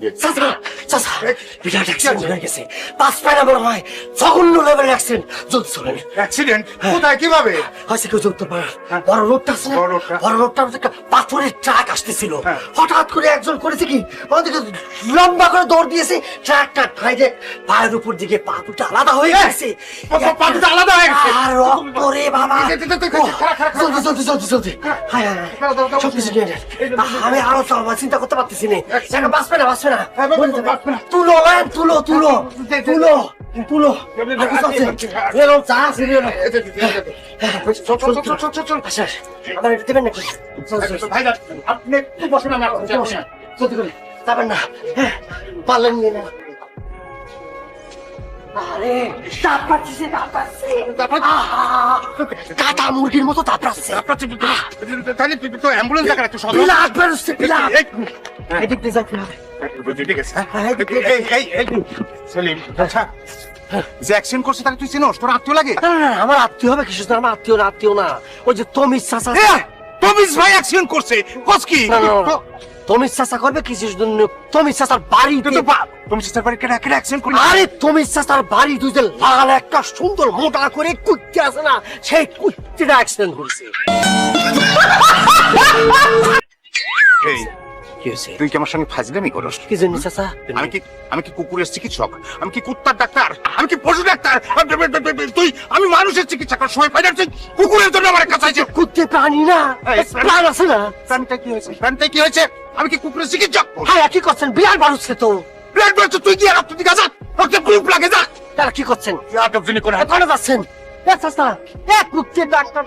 চাচা চাচা বিরাট অ্যাক্সিডেন্ট হয়ে গেছে। পাঁচ পায়রা হয় জঘন্য লেভেলের অ্যাক্সিডেন্ট জলদি চলেন অ্যাক্সিডেন্ট কোথায়? কীভাবে? হয়তো কেউ চলতে পারে? বড় লোকটা আছে বড় লোকটা। বড় লোকটা একটা পাথরের ট্রাক আসতেছিল। হ্যাঁ। হঠাৎ করে একজন করেছে কি? আমাদেরকে লম্বা করে দৌড় দিয়েছে। ট্রাকটা খাইতে পায়ের উপর দিকে পা দুটো আলাদা হয়ে গেছে। পা- পা- পা দুটো আলাদা হয়ে গেছে? হায় হায় হায়। দাও, দাও, দাও। সব কিছু নিয়ে। আমি আরও চলবা চিন্তা করতে পারতেছি না বাঁচবে না বাঁচবে না হ্যাঁ। তুলো তুলো তুলো তুলো তুলো চা। আচ্ছা, আমার একটু দেবেন নাকি? আপনি একটু বসেন, আমি আপনার সাথে করে। যাবেন না। হ্যাঁ, পারলেন না। কাটা মুরগির মতো তাহলে তো অ্যাম্বুলেন্স দেখা একটু সদর বেরোচ্ছে, বিলাস। এদিক দিয়ে যাইতে ঠিক আছে হ্যাঁ? হ্যাঁ, সেলিম, আচ্ছা, যে করছে তাকে তুই চিনোস? তোর আত্মীয় লাগে? আমার আত্মীয় হবে কিছু আমার আত্মীয় না আত্মীয় না। ওই যে তমিজ চাচা তমিজ ভাই অ্যাক্সিডেন্ট করছে। কস কি? না, না, না, তমিজ চাচা করবে কিছু তমিজ চাচার বাড়ি তো- তুমি সিস্টার বাড়ি কেটে কেটে অ্যাক্সিডেন্ট করলি? আরে তমিজ চাচার বাড়ি তুই যে লাল একটা সুন্দর মোটা করে কুত্তি আছে না সেই কুত্তিটা অ্যাক্সিডেন্ট করেছে। এই, তুই কি আমার সঙ্গে ফাজলামি করস? কি জন্য চাচা? আমি কি আমি কি কুকুরের চিকিৎসক? আমি কি কুত্তার ডাক্তার? আমি কি পশু ডাক্তার? তুই আমি মানুষের চিকিৎসা করার সময় পাই না তুই কুকুরের জন্য আমার কাছে আছে কুত্তে প্রাণী না প্রাণ আছে না। প্রাণটা কি হয়েছে? প্রাণটা কি হয়েছে? আমি কি কুকুরের চিকিৎসক? হ্যাঁ কি করছেন বিরাট বাড়ুচ্ছে তো। বলছে তুই দিয়ে রক্ত দিকে যা রক্তের গ্রুপ লাগে যা। তারা কি করছেন? আটক জিনি করে কোথায়? যাচ্ছেন? এক ডাক্তার